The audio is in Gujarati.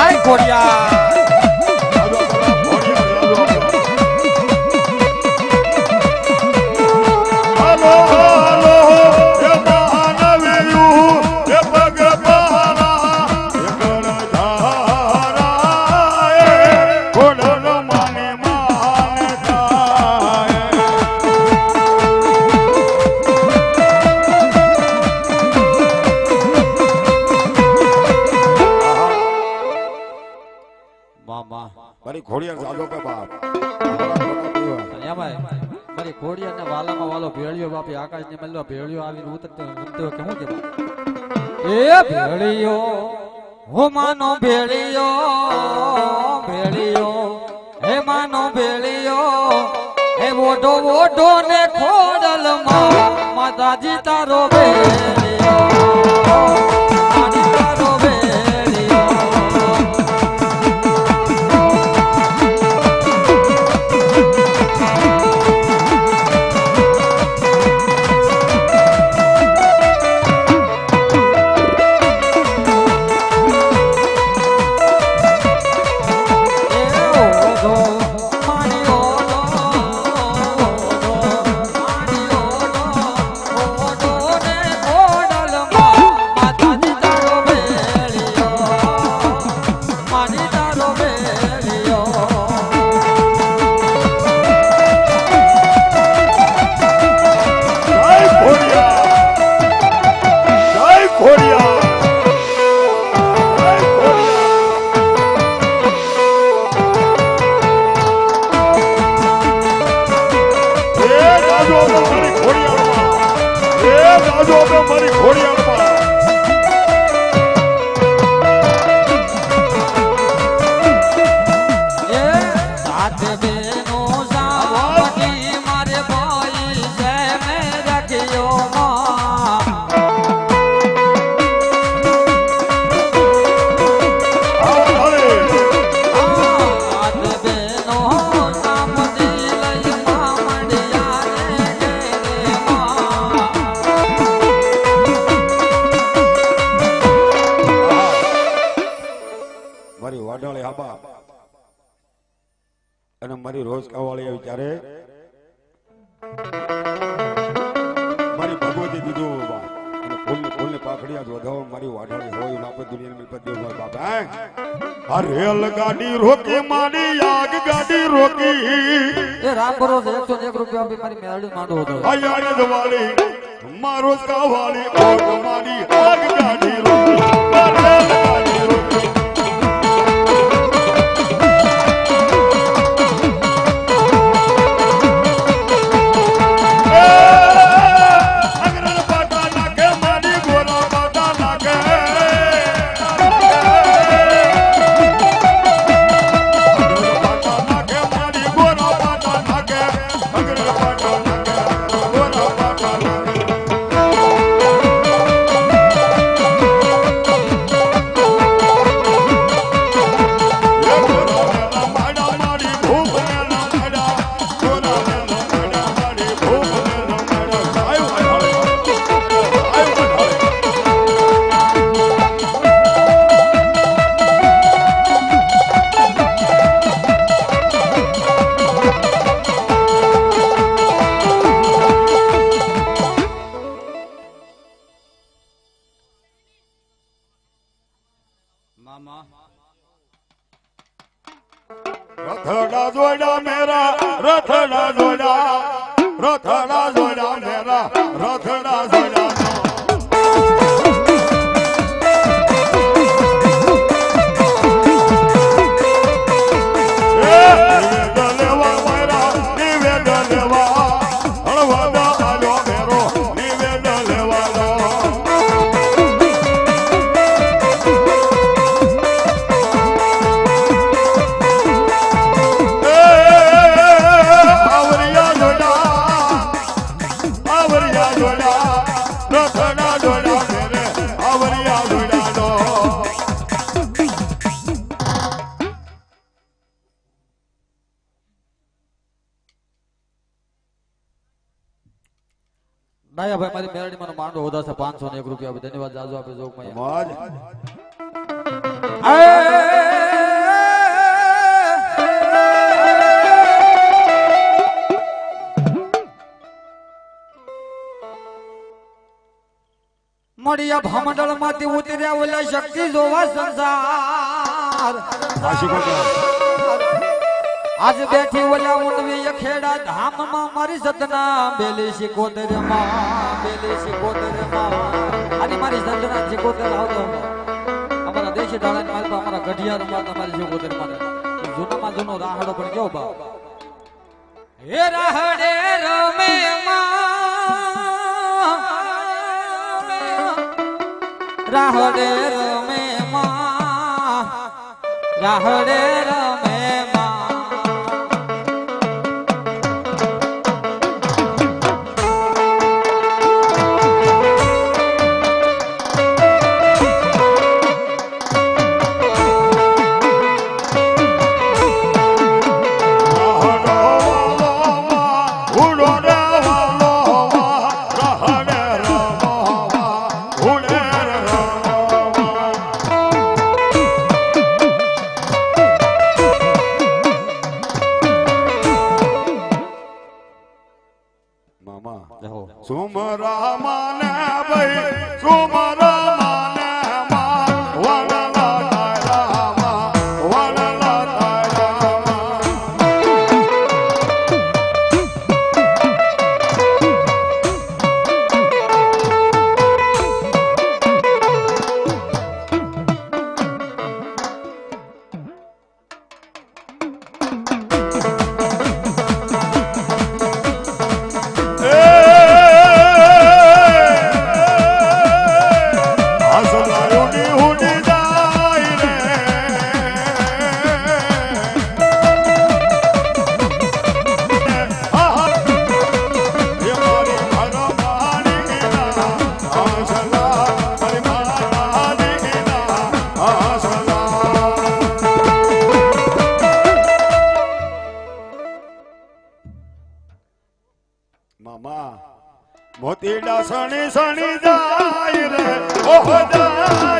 જય ખોડિયા મારી બાપ. ને વાલામાં વાલો ભેળિયો બાપી આકાશ ને મળ્યો ભેળિયો આવીને ઉતરતો ઉતરતો કે શું કે એ ભેળિયો હો માનો ભેળિયો ભેળિયો હે માનો ભેળિયો હે ઓઢો ઓઢો ને ખોડલ માં માતાજી તારો ભેળિયો. એ જાજો તો મારી મારી હાબા. અને મારી રોજ કાવાળી આવી ત્યારે મારી ભગવતી દીધું બાબા અને ફૂલની ફૂલની પાખડિયા જ વધાવો મારી વાડાળી હોય ને આપણે મિલકત દેવ બાપા. આ રેલ ગાડી રોકી મારી આગ ગાડી રોકી. આયાડ વાળી મારો કાવાળી આગ મારી આગ ગાડી રોકી. રથડા જોડા મેરા રથડા જોડા રથડા જોડા મેરા રથડા જોડા ડાયાભાઈ મારી મેરડીમાં માંડો છે પાંચસો ને એક રૂપિયા. આપે. ધન્યવાદ જાજો આપે જોગ મોજ મળ્યા ભામંડળમાંથી ઉતર્યા ઓલા શક્તિ જોવા સંસાર. આજ બેઠી ઓલા ઊંડવી ખેડા ધામમાં મારી સદના બેલી શિકોતરમાં બેલી શિકોતરમાં અને મારી સદના શિકોતર આવતો અમારા. દેશી ઢાળા મારી અમારા ગઢિયારમાં તમારી શિકોતરમાં જૂનામાં જૂનો રાહડો પણ કેવો બાપ હે રાહડે રમે માં. રાહડે રમે રાહડે રમે મોતીડા સણી સણી જાય રે ઓહો જાય